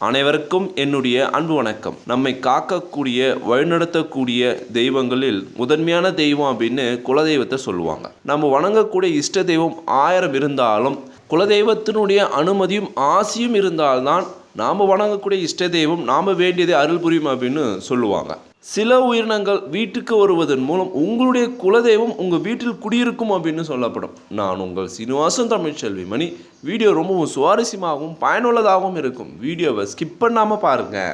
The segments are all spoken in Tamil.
அனைவருக்கும் என்னுடைய அன்பு வணக்கம். நம்மை காக்கக்கூடிய வழிநடத்தக்கூடிய தெய்வங்களில் முதன்மையான தெய்வம் அப்படின்னு குலதெய்வத்தை சொல்லுவாங்க. நம்ம வணங்கக்கூடிய இஷ்ட தெய்வம் ஆயிரம் இருந்தாலும் குலதெய்வத்தினுடைய அனுமதியும் ஆசியும் இருந்தால்தான் நாம் வணங்கக்கூடிய இஷ்ட தெய்வம் நாம் வேண்டியதை அருள் புரியும் அப்படின்னு சொல்லுவாங்க. சில உயிரினங்கள் வீட்டுக்கு வருவதன் மூலம் உங்களுடைய குலதெய்வம் உங்கள் வீட்டில் குடியிருக்கும் அப்படின்னு சொல்லப்படும். நான் உங்கள் சீனிவாசன் தமிழ் செல்விமணி. வீடியோ ரொம்பவும் சுவாரஸ்யமாகவும் பயனுள்ளதாகவும் இருக்கும். வீடியோவை ஸ்கிப் பண்ணாமல் பாருங்கள்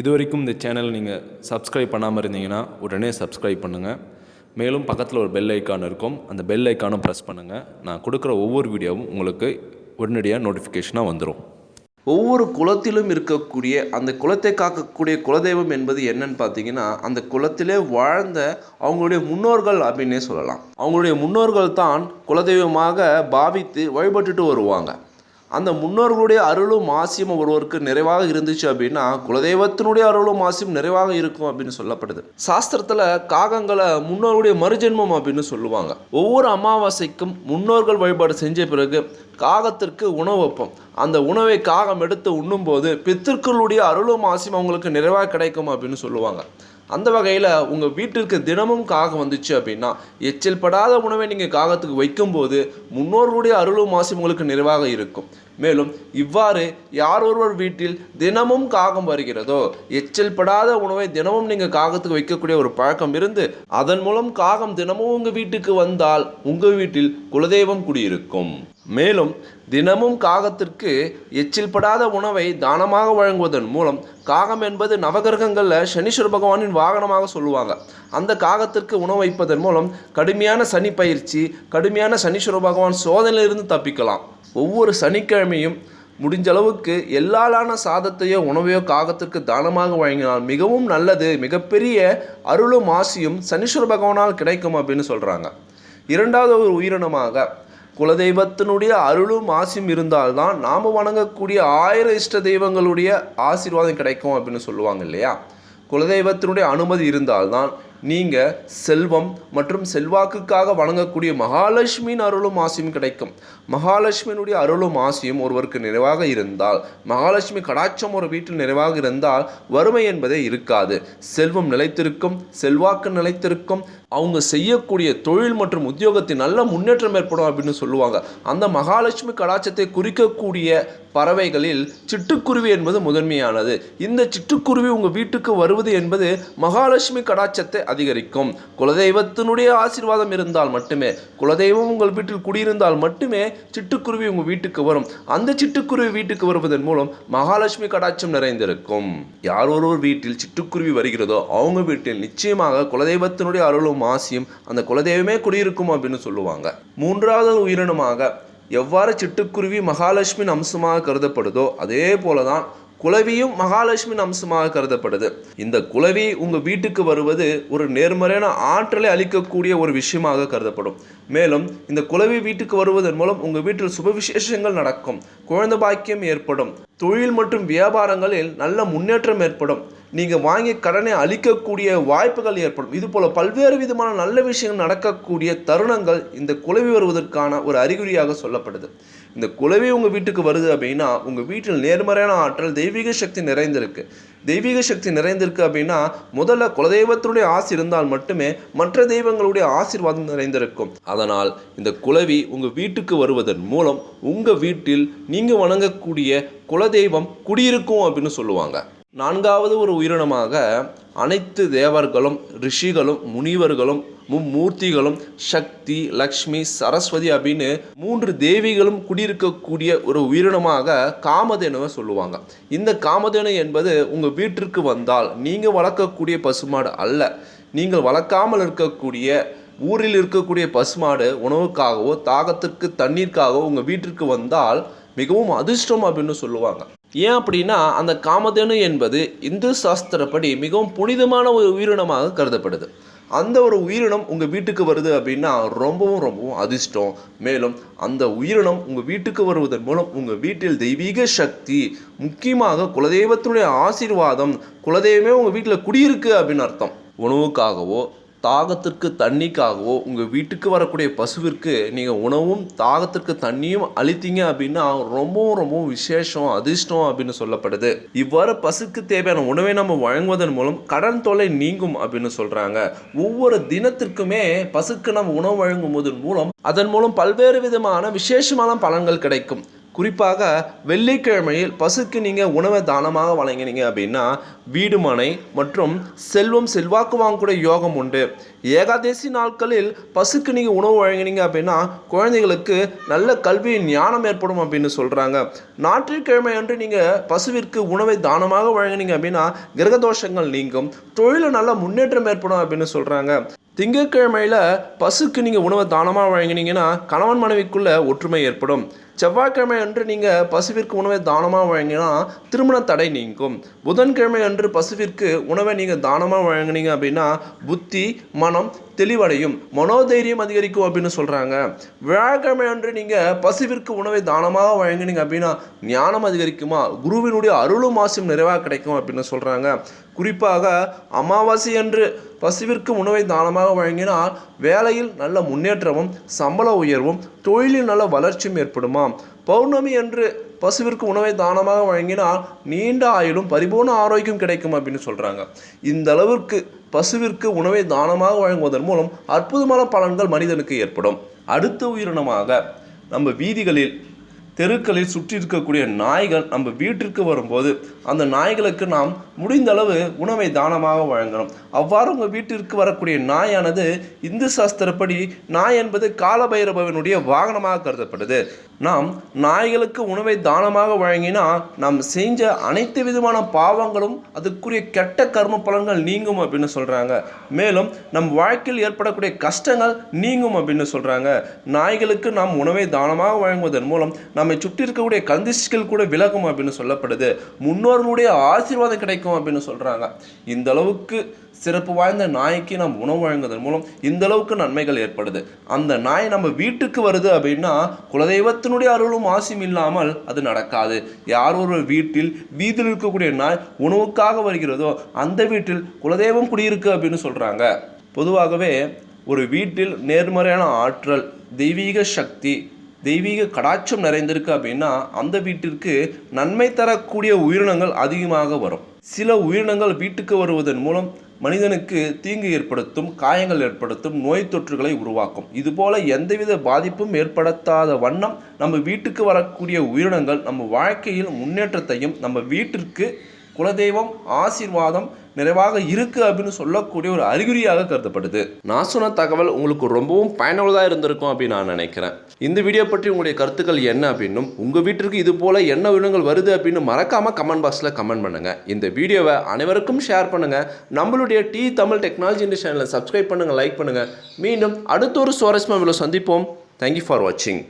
இது வரைக்கும் இந்த சேனல் நீங்கள் சப்ஸ்கிரைப் பண்ணாமல் இருந்தீங்கன்னா உடனே சப்ஸ்கிரைப் பண்ணுங்கள் மேலும் பக்கத்தில் ஒரு பெல் ஐக்கான் இருக்கும். அந்த பெல் ஐக்கானும் ப்ரெஸ் பண்ணுங்கள் நான் கொடுக்குற ஒவ்வொரு வீடியோவும் உங்களுக்கு உடனடியாக நோட்டிஃபிகேஷனாக வந்துடும் ஒவ்வொரு குலத்திலும் இருக்கக்கூடிய அந்த குலத்தை காக்கக்கூடிய குலதெய்வம் என்பது என்னன்னு பார்த்தீங்கன்னா அந்த குலத்திலே வாழ்ந்த அவங்களுடைய முன்னோர்கள் அப்படின்னே சொல்லலாம். அவங்களுடைய முன்னோர்கள் தான் குலதெய்வமாக பாவித்து வழிபட்டுட்டு வருவாங்க. அந்த முன்னோர்களுடைய அருளும் ஆசியும் ஒருவருக்கு நிறைவாக இருந்துச்சு அப்படின்னா குலதெய்வத்தினுடைய அருளும் ஆசியும் நிறைவாக இருக்கும் அப்படின்னு சொல்லப்படுது. சாஸ்திரத்தில் காகங்களை முன்னோருடைய மறுஜென்மம் அப்படின்னு சொல்லுவாங்க. ஒவ்வொரு அமாவாசைக்கும் முன்னோர்கள் வழிபாடு செஞ்ச பிறகு காகத்திற்கு உணவு வைப்போம். அந்த உணவை காகம் எடுத்து உண்ணும்போது பித்திருக்களுடைய அருளும் ஆசியும் அவங்களுக்கு நிறைவாக கிடைக்கும் அப்படின்னு சொல்லுவாங்க. அந்த வகையில் உங்கள் வீட்டிற்கு தினமும் காகம் வந்துச்சு அப்படின்னா எச்சில் படாத உணவை நீங்கள் காகத்துக்கு வைக்கும்போது முன்னோர்களுடைய அருளும் மாசி உங்களுக்கு நிறைவாக இருக்கும். மேலும் இவ்வாறு யார் ஒருவர் வீட்டில் தினமும் காகம் வருகிறதோ எச்சில் படாத உணவை தினமும் நீங்கள் காகத்துக்கு வைக்கக்கூடிய ஒரு பழக்கம் இருந்து அதன் மூலம் காகம் தினமும் உங்கள் வீட்டுக்கு வந்தால் உங்கள் வீட்டில் குலதெய்வம் குடியிருக்கும். மேலும் தினமும் காகத்திற்கு எச்சில் படாத உணவை தானமாக வழங்குவதன் மூலம் காகம் என்பது நவகிரகங்களில் சனீஸ்வர பகவானின் வாகனமாக சொல்லுவாங்க. அந்த காகத்திற்கு உணவு வைப்பதன் மூலம் கடுமையான சனி பயிற்சி கடுமையான சனீஸ்வர பகவான் சோதனையிலிருந்து தப்பிக்கலாம். ஒவ்வொரு சனிக்கிழமையும் முடிஞ்ச அளவுக்கு எல்லாலான சாதத்தையோ உணவையோ காகத்திற்கு தானமாக வழங்கினால் மிகவும் நல்லது. மிகப்பெரிய அருளும் ஆசியும் சனீஸ்வர பகவானால் கிடைக்கும் அப்படின்னு சொல்கிறாங்க இரண்டாவது ஒரு உயிரினமாக குலதெய்வத்தினுடைய அருளும் ஆசியும் இருந்தால்தான் நாம் வணங்கக்கூடிய ஆயிரம் இஷ்ட தெய்வங்களுடைய ஆசீர்வாதம் கிடைக்கும் அப்படின்னு சொல்லுவாங்க இல்லையா? குலதெய்வத்தினுடைய அனுமதி இருந்தால்தான் நீங்கள் செல்வம் மற்றும் செல்வாக்குக்காக வணங்கக்கூடிய மகாலட்சுமியின் அருளும் ஆசியும் கிடைக்கும். மகாலட்சுமியினுடைய அருளும் ஆசியும் ஒருவருக்கு நிறைவாக இருந்தால் மகாலட்சுமி கடாட்சம் ஒரு வீட்டில் நிறைவாக இருந்தால் வறுமை என்பதே இருக்காது. செல்வம் நிலைத்திருக்கும் செல்வாக்கு நிலைத்திருக்கும் அவங்க செய்யக்கூடிய தொழில் மற்றும் உத்தியோகத்தின் நல்ல முன்னேற்றம் ஏற்படும் அப்படின்னு சொல்லுவாங்க. அந்த மகாலட்சுமி கடாட்சத்தை குறிக்கக்கூடிய பறவைகளில் சிட்டுக்குருவி என்பது முதன்மையானது. இந்த சிட்டுக்குருவி உங்கள் வீட்டுக்கு வருவது என்பது மகாலட்சுமி கடாட்சத்தை அதிகரிக்கும். குலதெய்வத்தினுடைய ஆசீர்வாதம் இருந்தால் மட்டுமே குலதெய்வம் உங்கள் வீட்டில் குடியிருந்தால் மட்டுமே சிட்டுக்குருவி உங்கள் வீட்டுக்கு வரும். அந்த சிட்டுக்குருவி வீட்டுக்கு வருவதன் மூலம் மகாலட்சுமி கடாட்சம் நிறைந்திருக்கும். யார் ஒருவர் வீட்டில் சிட்டுக்குருவி வருகிறதோ அவங்க வீட்டில் நிச்சயமாக குலதெய்வத்தினுடைய அருளும் ஆசியும் அந்த குலதெய்வமே குடியிருக்கும் அப்படின்னு சொல்லுவாங்க. மூன்றாவது உயிரினமாக எவ்வாறு சிட்டுக்குருவி மகாலட்சுமியின் அம்சமாக கருதப்படுதோ அதே போல தான் குலவியும் மகாலட்சுமியின் அம்சமாக கருதப்படுது. இந்த குலவி உங்கள் வீட்டுக்கு வருவது ஒரு நேர்மறையான ஆற்றலை அளிக்கக்கூடிய ஒரு விஷயமாக கருதப்படும். மேலும் இந்த குலவி வீட்டுக்கு வருவதன் மூலம் உங்கள் வீட்டில் சுப விசேஷங்கள் நடக்கும். குழந்தை பாக்கியம் ஏற்படும். தொழில் மற்றும் வியாபாரங்களில் நல்ல முன்னேற்றம் ஏற்படும். நீங்கள் வாங்கிய கடனை அளிக்கக்கூடிய வாய்ப்புகள் ஏற்படும். இதுபோல் பல்வேறு விதமான நல்ல விஷயங்கள் நடக்கக்கூடிய தருணங்கள் இந்த குலவி வருவதற்கான ஒரு அறிகுறியாக சொல்லப்படுது. இந்த குலவி உங்கள் வீட்டுக்கு வருது அப்படின்னா உங்கள் வீட்டில் நேர்மறையான ஆற்றல் தெய்வீக சக்தி நிறைந்திருக்கு. தெய்வீக சக்தி நிறைந்திருக்கு அப்படின்னா முதல்ல குலதெய்வத்தினுடைய ஆசி இருந்தால் மட்டுமே மற்ற தெய்வங்களுடைய ஆசீர்வாதம் நிறைந்திருக்கும். அதனால் இந்த குலவி உங்கள் வீட்டுக்கு வருவதன் மூலம் உங்கள் வீட்டில் நீங்கள் வணங்கக்கூடிய குலதெய்வம் குடியிருக்கும் அப்படின்னு சொல்லுவாங்க. நான்காவது ஒரு உயிரினமாக அனைத்து தேவர்களும் ரிஷிகளும் முனிவர்களும் மும்மூர்த்திகளும் சக்தி லக்ஷ்மி சரஸ்வதி அப்படின்னு மூன்று தேவிகளும் குடியிருக்கக்கூடிய ஒரு உயிரினமாக காமதேனுவை சொல்லுவாங்க. இந்த காமதேனு என்பது உங்கள் வீட்டிற்கு வந்தால் நீங்கள் வளர்க்கக்கூடிய பசுமாடு அல்ல. நீங்கள் வளர்க்காமல் இருக்கக்கூடிய ஊரில் இருக்கக்கூடிய பசுமாடு உணவுக்காகவோ தாகத்திற்கு தண்ணீருக்காகவோ உங்கள் வீட்டிற்கு வந்தால் மிகவும் அதிர்ஷ்டம் அப்படின்னு சொல்லுவாங்க. ஏன் அப்படின்னா அந்த காமதேனு என்பது இந்து சாஸ்திரப்படி மிகவும் புனிதமான ஒரு உயிரினமாக கருதப்படுது. அந்த ஒரு உயிரினம் உங்கள் வீட்டுக்கு வருது அப்படின்னா ரொம்பவும் ரொம்பவும் அதிர்ஷ்டம். மேலும் அந்த உயிரினம் உங்கள் வீட்டுக்கு வருவதன் மூலம் உங்கள் வீட்டில் தெய்வீக சக்தி முக்கியமாக குலதெய்வத்தினுடைய ஆசீர்வாதம் குலதெய்வமே உங்கள் வீட்டில் குடியிருக்கு அப்படின்னு அர்த்தம். உணவுக்காகவோ தாகத்திற்கு தண்ணிக்காகவோ உங்கள் வீட்டுக்கு வரக்கூடிய பசுவிற்கு நீங்கள் உணவும் தாகத்திற்கு தண்ணியும் அளித்தீங்க அப்படின்னா ரொம்பவும் ரொம்பவும் விசேஷம் அதிர்ஷ்டம் அப்படின்னு சொல்லப்படுது. இவ்வாறு பசுக்கு தேவையான உணவை நம்ம வழங்குவதன் மூலம் கடன் தொல்லை நீங்கும் அப்படின்னு சொல்கிறாங்க ஒவ்வொரு தினத்திற்குமே பசுக்கு நம்ம உணவு வழங்கும் போதன் மூலம் அதன் மூலம் பல்வேறு விதமான விசேஷமான பலன்கள் கிடைக்கும். குறிப்பாக வெள்ளிக்கிழமையில் பசுக்கு நீங்கள் உணவை தானமாக வழங்கினீங்க அப்படின்னா வீடு மனை மற்றும் செல்வம் செல்வாக்கு வாங்கக்கூடிய யோகம் உண்டு. ஏகாதேசி நாட்களில் பசுக்கு நீங்கள் உணவு வழங்கினீங்க அப்படின்னா குழந்தைகளுக்கு நல்ல கல்வி ஞானம் ஏற்படும் அப்படின்னு சொல்கிறாங்க ஞாயிற்றுக்கிழமை அன்று நீங்கள் பசுவிற்கு உணவை தானமாக வழங்கினீங்க அப்படின்னா கிரகதோஷங்கள் நீங்கும். தொழிலில் நல்ல முன்னேற்றம் ஏற்படும் அப்படின்னு சொல்கிறாங்க திங்கட்கிழமையில் பசுக்கு நீங்கள் உணவை தானமாக வழங்கினீங்கன்னா கணவன் மனைவிக்குள்ளே ஒற்றுமை ஏற்படும். செவ்வாய்க்கிழமை அன்று நீங்கள் பசுவிற்கு உணவை தானமாக வழங்கினா திருமண தடை நீங்கும். புதன்கிழமை அன்று பசுவிற்கு உணவை நீங்கள் தானமாக வழங்கினீங்க அப்படின்னா புத்தி மனம் தெளிவடையும். மனோதைரியம் அதிகரிக்கும் அப்படின்னு சொல்கிறாங்க வியாழக்கிழமை அன்று நீங்கள் பசுவிற்கு உணவை தானமாக வழங்கினீங்க அப்படின்னா ஞானம் அதிகரிக்குமா? குருவினுடைய அருளும் ஆசையும் நிறைவாக கிடைக்கும் அப்படின்னு சொல்கிறாங்க குறிப்பாக அமாவாசை அன்று பசுவிற்கு உணவை தானமாக வழங்கினால் வேலையில் நல்ல முன்னேற்றமும் சம்பள உயர்வும் தொழிலில் நல்ல வளர்ச்சியும் ஏற்படுமா? பௌர்ணமி அன்று பசுவிற்கு உணவை தானமாக வழங்கினால் நீண்ட ஆயுளும் பரிபூர்ண ஆரோக்கியம் கிடைக்கும் அப்படின்னு சொல்கிறாங்க இந்த அளவிற்கு பசுவிற்கு உணவை தானமாக வழங்குவதன் மூலம் அற்புதமான பலன்கள் மனிதனுக்கு ஏற்படும். அடுத்த உயிரினமாக நம்ம வீதிகளில் தெருக்களில் சுற்றி இருக்கக்கூடிய நாய்கள் நம்ம வீட்டிற்கு வரும்போது அந்த நாய்களுக்கு நாம் முடிந்த அளவு உணவை தானமாக வழங்கணும். அவ்வாறு உங்கள் வீட்டிற்கு வரக்கூடிய நாயானது இந்து சாஸ்திரப்படி நாய் என்பது காலபைரவனுடைய வாகனமாக கருதப்படுது. நாம் நாய்களுக்கு உணவை தானமாக வழங்கினா நாம் செஞ்ச அனைத்து விதமான பாவங்களும் அதுக்குரிய கெட்ட கர்ம பலன்கள் நீங்கும் அப்படின்னு சொல்கிறாங்க மேலும் நம் வாழ்க்கையில் ஏற்படக்கூடிய கஷ்டங்கள் நீங்கும் அப்படின்னு சொல்கிறாங்க நாய்களுக்கு நாம் உணவை தானமாக வழங்குவதன் மூலம் நம் நம்மை சுற்றி இருக்கக்கூடிய கந்திஷ்கள் கூட விலகும் அப்படின்னு சொல்லப்படுது. முன்னோர்களுடைய ஆசீர்வாதம் கிடைக்கும் அப்படின்னு சொல்கிறாங்க இந்த அளவுக்கு சிறப்பு வாய்ந்த நாய்க்கு நாம் உணவு வழங்குவதன் மூலம் இந்த அளவுக்கு நன்மைகள் ஏற்படுது. அந்த நாய் நம்ம வீட்டுக்கு வருது அப்படின்னா குலதெய்வத்தினுடைய அருளும் ஆசையும் இல்லாமல் அது நடக்காது. யார் ஒரு வீட்டில் வீதியில் இருக்கக்கூடிய நாய் உணவுக்காக வருகிறதோ அந்த வீட்டில் குலதெய்வம் குடியிருக்கு அப்படின்னு சொல்கிறாங்க பொதுவாகவே ஒரு வீட்டில் நேர்மறையான ஆற்றல் தெய்வீக சக்தி தெய்வீக கடாட்சம் நிறைந்திருக்கு அப்படின்னா அந்த வீட்டிற்கு நன்மை தரக்கூடிய உயிரினங்கள் அதிகமாக வரும். சில உயிரினங்கள் வீட்டுக்கு வருவதன் மூலம் மனிதனுக்கு தீங்கு ஏற்படுத்தும் காயங்கள் ஏற்படுத்தும் நோய் தொற்றுகளை உருவாக்கும். இதுபோல எந்தவித பாதிப்பும் ஏற்படுத்தாத வண்ணம் நம்ம வீட்டுக்கு வரக்கூடிய உயிரினங்கள் நம்ம வாழ்க்கையில் முன்னேற்றத்தையும் நம்ம வீட்டிற்கு குலதெய்வம் ஆசீர்வாதம் நிறைவாக இருக்கு அப்படின்னு சொல்லக்கூடிய ஒரு அறிகுறியாக கருதப்படுது நான் சொன்ன தகவல் உங்களுக்கு ரொம்பவும் பயனுள்ளதாக இருந்திருக்கும் அப்படின்னு நான் நினைக்கிறேன். இந்த வீடியோ பற்றி உங்களுடைய கருத்துக்கள் என்ன அப்படின்னும் உங்கள் வீட்டிற்கு இது போல என்ன விவரங்கள் வருது அப்படின்னு மறக்காம கமெண்ட் பாக்ஸில் கமெண்ட் பண்ணுங்க. இந்த வீடியோவை அனைவருக்கும் ஷேர் பண்ணுங்க. நம்மளுடைய டி தமிழ் டெக்னாலஜி இந்த சேனலை சப்ஸ்கிரைப் பண்ணுங்க லைக் பண்ணுங்க. மீண்டும் அடுத்த ஒரு சுவாரஸ்யமாக சந்திப்போம். தேங்க்யூ ஃபார் வாட்சிங்